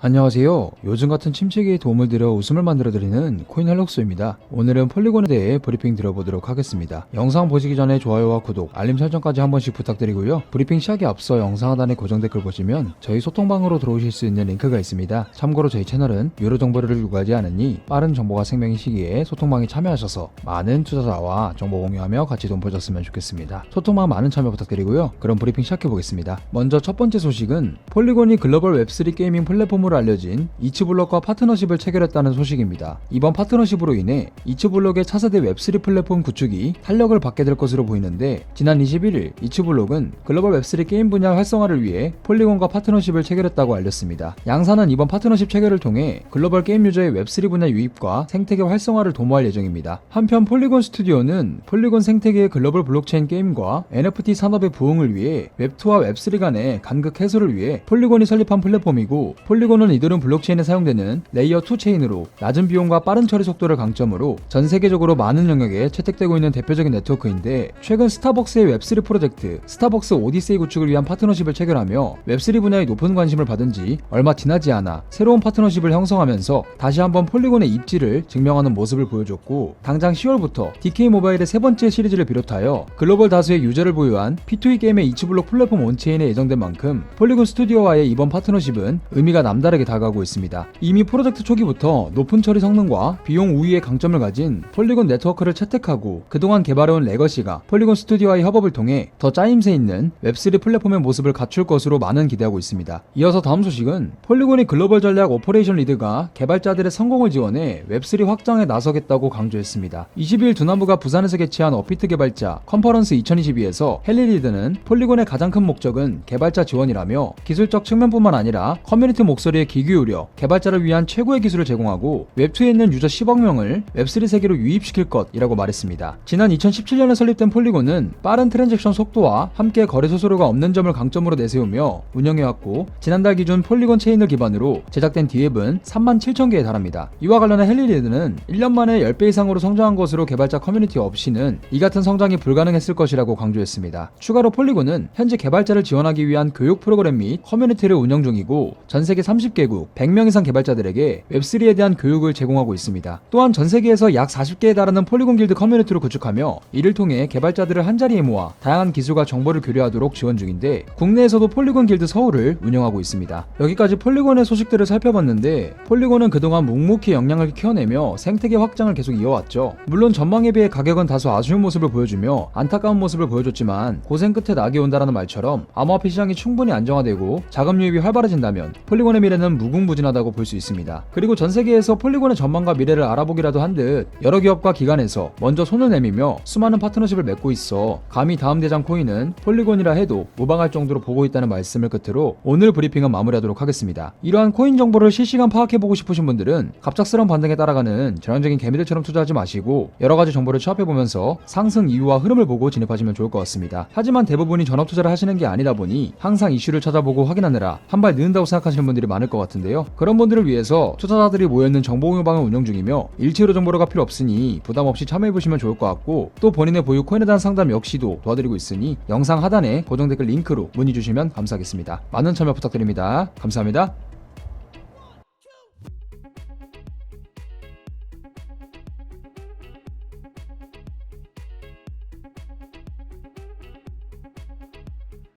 안녕하세요. 요즘 같은 침체기에 도움을 드려 웃음을 만들어드리는 코인 헬록스입니다. 오늘은 폴리곤에 대해 브리핑 들어보도록 하겠습니다. 영상 보시기 전에 좋아요와 구독, 알림 설정까지 한 번씩 부탁드리고요. 브리핑 시작에 앞서 영상 하단에 고정 댓글 보시면 저희 소통방으로 들어오실 수 있는 링크가 있습니다. 참고로 저희 채널은 유료 정보를 요구하지 않으니 빠른 정보가 생명인 시기에 소통방에 참여하셔서 많은 투자자와 정보 공유하며 같이 돈 벌셨으면 좋겠습니다. 소통방 많은 참여 부탁드리고요. 그럼 브리핑 시작해 보겠습니다. 먼저 첫 번째 소식은 폴리곤이 글로벌 웹3 게이밍 플랫폼으로 알려진 이츠블럭과 파트너십을 체결했다는 소식입니다. 이번 파트너십으로 인해 이츠블럭의 차세대 웹3 플랫폼 구축이 탄력을 받게 될 것으로 보이는데 지난 21일 이츠블럭은 글로벌 웹3 게임 분야 활성화를 위해 폴리곤과 파트너십을 체결했다고 알렸습니다. 양사는 이번 파트너십 체결을 통해 글로벌 게임 유저의 웹3 분야 유입과 생태계 활성화를 도모할 예정입니다. 한편 폴리곤 스튜디오는 폴리곤 생태계의 글로벌 블록체인 게임과 NFT 산업의 부흥을 위해 웹2와 웹3 간의 간극 해소를 위해 폴리곤이 설립한 플랫폼이고 폴리곤 은 이들은 블록체인에 사용되는 레이어 2 체인으로 낮은 비용과 빠른 처리 속도를 강점으로 전 세계적으로 많은 영역에 채택되고 있는 대표적인 네트워크인데 최근 스타벅스의 웹3 프로젝트 스타벅스 오디세이 구축을 위한 파트너십을 체결하며 웹3 분야에 높은 관심을 받은 지 얼마 지나지 않아 새로운 파트너십을 형성하면서 다시 한번 폴리곤의 입지를 증명하는 모습을 보여줬고 당장 10월부터 DK 모바일의 세 번째 시리즈를 비롯하여 글로벌 다수의 유저를 보유한 P2E 게임의 이츠블록 플랫폼 온체인에 예정된 만큼 폴리곤 스튜디오와의 이번 파트너십은 의미가 남다 르게 다가오고 있습니다. 이미 프로젝트 초기부터 높은 처리 성능과 비용 우위의 강점을 가진 폴리곤 네트워크를 채택하고 그동안 개발해온 레거시가 폴리곤 스튜디오와의 협업을 통해 더 짜임새 있는 웹3 플랫폼의 모습을 갖출 것으로 많은 기대하고 있습니다. 이어서 다음 소식은 폴리곤의 글로벌 전략 오퍼레이션 리드가 개발자들의 성공을 지원해 웹3 확장에 나서겠다고 강조했습니다. 20일 두나무가 부산에서 개최한 어피트 개발자 컨퍼런스 2022에서 헨리 리드는 폴리곤의 가장 큰 목적은 개발자 지원이라며 기술적 측면뿐만 아니라 커뮤니티 목소리 에귀 기울여 개발자를 위한 최고의 기술을 제공하고 웹2에 있는 유저 10억 명을 웹3 세계로 유입시킬 것이라고 말했습니다. 지난 2017년에 설립된 폴리곤은 빠른 트랜잭션 속도와 함께 거래 수수료가 없는 점을 강점으로 내세우며 운영해왔고 지난달 기준 폴리곤 체인을 기반으로 제작된 디앱은 3만 7천 개에 달합니다. 이와 관련해 헨리리드는 1년 만에 10배 이상으로 성장한 것으로 개발자 커뮤니티 없이는 이 같은 성장이 불가능했을 것이라고 강조했습니다. 추가로 폴리곤은 현재 개발자를 지원하기 위한 교육 프로그램 및 커뮤니티를 운영 중이고 전 세계 30 개국 100명 이상 개발자들에게 웹3에 대한 교육을 제공하고 있습니다. 또한 전 세계에서 약 40개에 달하는 폴리곤 길드 커뮤니티를 구축하며 이를 통해 개발자들을 한자리에 모아 다양한 기술과 정보를 교류하도록 지원 중인데 국내에서도 폴리곤 길드 서울을 운영하고 있습니다. 여기까지 폴리곤의 소식들을 살펴봤는데 폴리곤은 그동안 묵묵히 역량을 키워내며 생태계 확장을 계속 이어왔죠. 물론 전망에 비해 가격은 다소 아쉬운 모습을 보여주며 안타까운 모습을 보여줬지만 고생 끝에 낙이 온다라는 말처럼 암호화폐 시장이 충분히 안정화되고 자금 유입이 활발해진다면 폴리곤의 미래는 무궁무진하다고 볼 수 있습니다. 그리고 전 세계에서 폴리곤의 전망과 미래를 알아보기라도 한 듯 여러 기업과 기관에서 먼저 손을 내밀며 수많은 파트너십을 맺고 있어 감히 다음 대장 코인은 폴리곤이라 해도 무방할 정도로 보고 있다는 말씀을 끝으로 오늘 브리핑은 마무리하도록 하겠습니다. 이러한 코인 정보를 실시간 파악해보고 싶으신 분들은 갑작스러운 반등에 따라가는 전형적인 개미들처럼 투자하지 마시고 여러 가지 정보를 취합해보면서 상승 이유와 흐름을 보고 진입하시면 좋을 것 같습니다. 하지만 대부분이 전업 투자를 하시는 게 아니다 보니 항상 이슈를 찾아보고 확인하느라 한 발 늦는다고 생각하시는 분들이 많을 것 같은데요. 그런 분들을 위해서 투자자들이 모여있는 정보 공유 방을 운영 중이며 일체로 정보가 필요 없으니 부담 없이 참여해보시면 좋을 것 같고 또 본인의 보유 코인에 대한 상담 역시도 도와드리고 있으니 영상 하단에 고정 댓글 링크로 문의 주시면 감사하겠습니다. 많은 참여 부탁드립니다. 감사합니다.